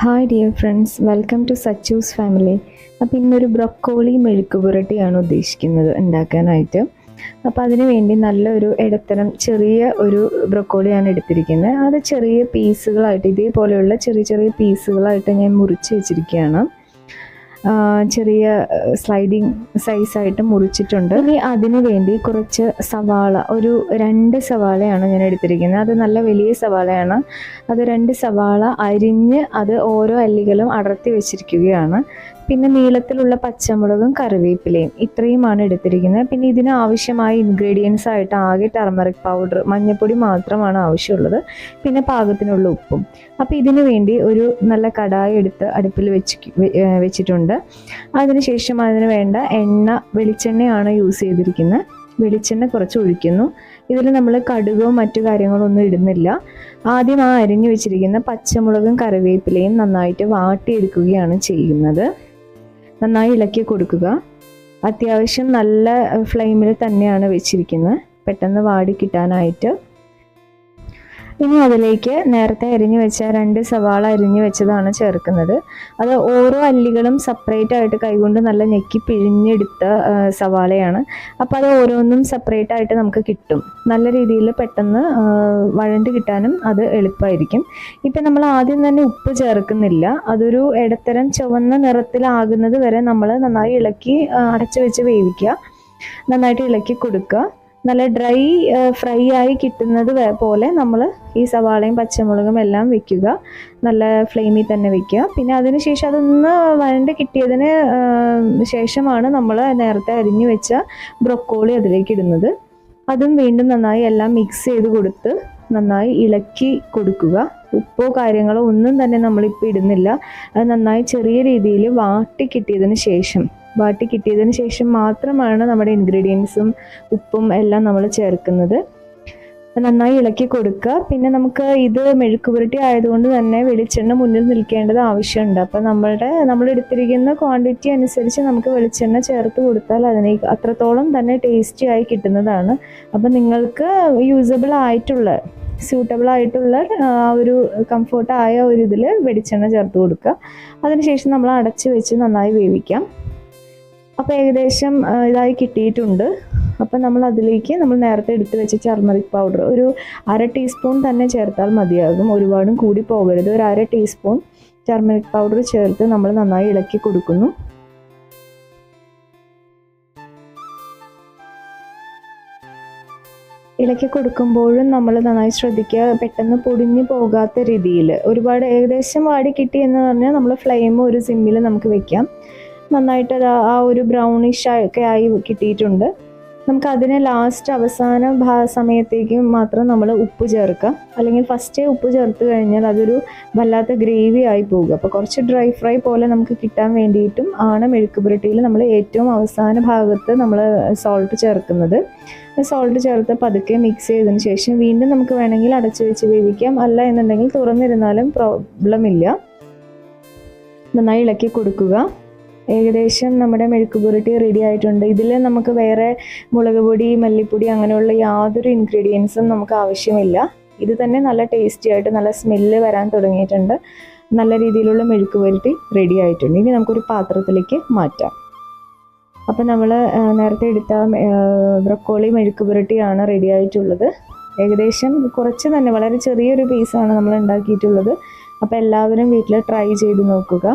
Hi dear friends welcome to Sachu's family അപ്പോൾ ഇന്നൊരു broccoli മെഴുക്ക് പുരട്ടിയാണ് ഉദ്ദേശിക്കുന്നത് ഉണ്ടാക്കാനായിട്ട്. അപ്പോൾ അതിന് വേണ്ടി നല്ലൊരു ഇടത്തരം ചെറിയ ഒരു ബ്രൊക്കോളിയാണ് എടുത്തിരിക്കുന്നത്. അത് ചെറിയ പീസുകളായിട്ട് ഇതേപോലെയുള്ള ചെറിയ ചെറിയ പീസുകളായിട്ട് ഞാൻ മുറിച്ച് വെച്ചിരിക്കുകയാണ്. ചെറിയ സ്ലൈഡിങ് സൈസായിട്ട് മുറിച്ചിട്ടുണ്ട്. ഇനി അതിനു വേണ്ടി കുറച്ച് സവാള ഒരു രണ്ട് സവാളയാണ് ഞാൻ എടുത്തിരിക്കുന്നത്. അത് നല്ല വലിയ സവാളയാണ്. അത് രണ്ട് സവാള അരിഞ്ഞ് അത് ഓരോ അല്ലികളും അടർത്തി വെച്ചിരിക്കുകയാണ്. പിന്നെ നീളത്തിലുള്ള പച്ചമുളകും കറിവേപ്പിലയും ഇത്രയുമാണ് എടുത്തിരിക്കുന്നത്. പിന്നെ ഇതിന് ആവശ്യമായ ഇൻഗ്രീഡിയൻസ് ആയിട്ട് ആകെ ടർമറിക് പൗഡർ മഞ്ഞൾപ്പൊടി മാത്രമാണ് ആവശ്യമുള്ളത്. പിന്നെ പാകത്തിനുള്ള ഉപ്പും. അപ്പോൾ ഇതിനു വേണ്ടി ഒരു നല്ല കടായി എടുത്ത് അടുപ്പിൽ വെച്ച് വെച്ചിട്ടുണ്ട്. അതിനുശേഷം അതിന് വേണ്ട എണ്ണ വെളിച്ചെണ്ണയാണ് യൂസ് ചെയ്തിരിക്കുന്നത്. വെളിച്ചെണ്ണ കുറച്ച് ഒഴിക്കുന്നു. ഇതിൽ നമ്മൾ കടുകോ മറ്റു കാര്യങ്ങളോ ഒന്നും ഇടുന്നില്ല. ആദ്യം ആ അരിഞ്ഞു വെച്ചിരിക്കുന്ന പച്ചമുളകും കറിവേപ്പിലയും നന്നായിട്ട് വാട്ടിയെടുക്കുകയാണ് ചെയ്യുന്നത്. നന്നായി ഇളക്കി കൊടുക്കുക. അത്യാവശ്യം നല്ല ഫ്ലെയിമിൽ തന്നെയാണ് വെച്ചിരിക്കുന്നത്. പെട്ടെന്ന് വാടി കിട്ടാനായിട്ട് ഇനി അതിലേക്ക് നേരത്തെ അരിഞ്ഞു വെച്ച രണ്ട് സവാള അരിഞ്ഞു വെച്ചതാണ് ചേർക്കുന്നത്. അത് ഓരോ അല്ലികളും സെപ്പറേറ്റ് ആയിട്ട് കൈകൊണ്ട് നല്ല ഞെക്കി പിഴിഞ്ഞെടുത്ത സവാളയാണ്. അപ്പോൾ അത് ഓരോന്നും സെപ്പറേറ്റ് ആയിട്ട് നമുക്ക് കിട്ടും. നല്ല രീതിയിൽ പെട്ടെന്ന് വഴണ്ട് കിട്ടാനും അത് എളുപ്പമായിരിക്കും ഇപ്പം നമ്മൾ ആദ്യം തന്നെ ഉപ്പ് ചേർക്കുന്നില്ല. അതൊരു ഇടത്തരം ചുവന്ന നിറത്തിലാകുന്നത് വരെ നമ്മൾ നന്നായി ഇളക്കി അടച്ചു വെച്ച് വേവിക്കുക. നന്നായിട്ട് ഇളക്കി കൊടുക്കുക. നല്ല ഡ്രൈ ഫ്രൈ ആയി കിട്ടുന്നത് പോലെ നമ്മൾ ഈ സവാളയും പച്ചമുളകും എല്ലാം വെക്കുക. നല്ല ഫ്ലെയിമിൽ തന്നെ വെക്കുക. പിന്നെ അതിന് ശേഷം അതൊന്ന് വരണ്ട് കിട്ടിയതിന് ശേഷമാണ് നമ്മൾ നേരത്തെ അരിഞ്ഞു വെച്ച ബ്രൊക്കോളി അതിലേക്ക് ഇടുന്നത്. അതും വീണ്ടും നന്നായി എല്ലാം മിക്സ് ചെയ്ത് കൊടുത്ത് നന്നായി ഇളക്കി കൊടുക്കുക. ഉപ്പോ കാര്യങ്ങളോ ഒന്നും തന്നെ നമ്മളിപ്പോൾ ഇടുന്നില്ല. അത് നന്നായി ചെറിയ രീതിയിൽ വാട്ടി കിട്ടിയതിന് ശേഷം. വാട്ടി കിട്ടിയതിന് ശേഷം മാത്രമാണ് നമ്മുടെ ഇൻഗ്രീഡിയൻസും ഉപ്പും എല്ലാം നമ്മൾ ചേർക്കുന്നത്. നന്നായി ഇളക്കി കൊടുക്കുക. പിന്നെ നമുക്ക് ഇത് മെഴുക്ക് പുരട്ടി ആയതുകൊണ്ട് തന്നെ വെളിച്ചെണ്ണ മുന്നിൽ നിൽക്കേണ്ടത് ആവശ്യമുണ്ട്. അപ്പം നമ്മളുടെ നമ്മൾ എടുത്തിരിക്കുന്ന ക്വാണ്ടിറ്റി അനുസരിച്ച് നമുക്ക് വെളിച്ചെണ്ണ ചേർത്ത് കൊടുത്താൽ അതിനെ അത്രത്തോളം തന്നെ ടേസ്റ്റി ആയി കിട്ടുന്നതാണ്. അപ്പം നിങ്ങൾക്ക് യൂസബിൾ ആയിട്ടുള്ള സ്യൂട്ടബിൾ ആയിട്ടുള്ള ആ ഒരു കംഫർട്ട് ആയ ഒരു ഇതിൽ വെളിച്ചെണ്ണ ചേർത്ത് കൊടുക്കുക. അതിനുശേഷം നമ്മൾ അടച്ച് വെച്ച് നന്നായി വേവിക്കാം. അപ്പോൾ ഏകദേശം ഇതായി കിട്ടിയിട്ടുണ്ട്. അപ്പം നമ്മൾ അതിലേക്ക് നമ്മൾ നേരത്തെ എടുത്തു വെച്ച ടർമറിക് പൗഡർ ഒരു അര ടീസ്പൂൺ തന്നെ ചേർത്താൽ മതിയാകും. ഒരുപാടും കൂടി പോകരുത്. ഒരു അര ടീസ്പൂൺ ടർമറിക് പൗഡർ ചേർത്ത് നമ്മൾ നന്നായി ഇളക്കി കൊടുക്കുന്നു. ഇളക്കി കൊടുക്കുമ്പോഴും നമ്മൾ നന്നായി ശ്രദ്ധിക്കുക. പെട്ടെന്ന് പൊടിഞ്ഞു പോകാത്ത രീതിയിൽ. ഒരുപാട് ഏകദേശം വാടി കിട്ടി എന്ന് പറഞ്ഞാൽ നമ്മൾ ഫ്ലെയിം ഒരു സിമ്മിൽ നമുക്ക് വെക്കാം. നന്നായിട്ട് ആ ഒരു ബ്രൗണിഷ് ഒക്കെ ആയി കിട്ടിയിട്ടുണ്ട്. നമുക്ക് അതിനെ ലാസ്റ്റ് അവസാന ഭാ സമയത്തേക്ക് മാത്രം നമ്മൾ ഉപ്പ് ചേർക്കാം അല്ലെങ്കിൽ ഫസ്റ്റേ ഉപ്പ് ചേർത്ത് കഴിഞ്ഞാൽ അതൊരു വല്ലാത്ത ഗ്രേവി ആയി പോകും. അപ്പോൾ കുറച്ച് ഡ്രൈ ഫ്രൈ പോലെ നമുക്ക് കിട്ടാൻ വേണ്ടിയിട്ടും ആണ് മെഴുക്ക് പുരട്ടിയിൽ നമ്മൾ ഏറ്റവും അവസാന ഭാഗത്ത് നമ്മൾ സോൾട്ട് ചേർക്കുന്നത്. സോൾട്ട് ചേർത്ത് പതുക്കെ മിക്സ് ചെയ്തതിന് ശേഷം വീണ്ടും നമുക്ക് വേണമെങ്കിൽ അടച്ചു വെച്ച് വേവിക്കാം. അല്ല എന്നുണ്ടെങ്കിൽ തുറന്നിരുന്നാലും പ്രോബ്ലം ഇല്ല. നന്നായി ഇളക്കി കൊടുക്കുക. ഏകദേശം നമ്മുടെ മെഴുക്ക് പുരട്ടി റെഡി ആയിട്ടുണ്ട്. ഇതിൽ നമുക്ക് വേറെ മുളക് പൊടി മല്ലിപ്പൊടി അങ്ങനെയുള്ള യാതൊരു ഇൻഗ്രീഡിയൻസും നമുക്ക് ആവശ്യമില്ല. ഇത് തന്നെ നല്ല ടേസ്റ്റി ആയിട്ട് നല്ല സ്മെല്ല് വരാൻ തുടങ്ങിയിട്ടുണ്ട്. നല്ല രീതിയിലുള്ള മെഴുക്ക് പുരട്ടി റെഡി ആയിട്ടുണ്ട്. ഇനി നമുക്കൊരു പാത്രത്തിലേക്ക് മാറ്റാം. അപ്പോൾ നമ്മൾ നേരത്തെ എടുത്ത ബ്രക്കോളി മെഴുക്ക് പുരട്ടിയാണ് റെഡി ആയിട്ടുള്ളത്. ഏകദേശം കുറച്ച് തന്നെ വളരെ ചെറിയൊരു പീസാണ് നമ്മൾ ഉണ്ടാക്കിയിട്ടുള്ളത്. അപ്പോൾ എല്ലാവരും വീട്ടിൽ ട്രൈ ചെയ്ത് നോക്കുക.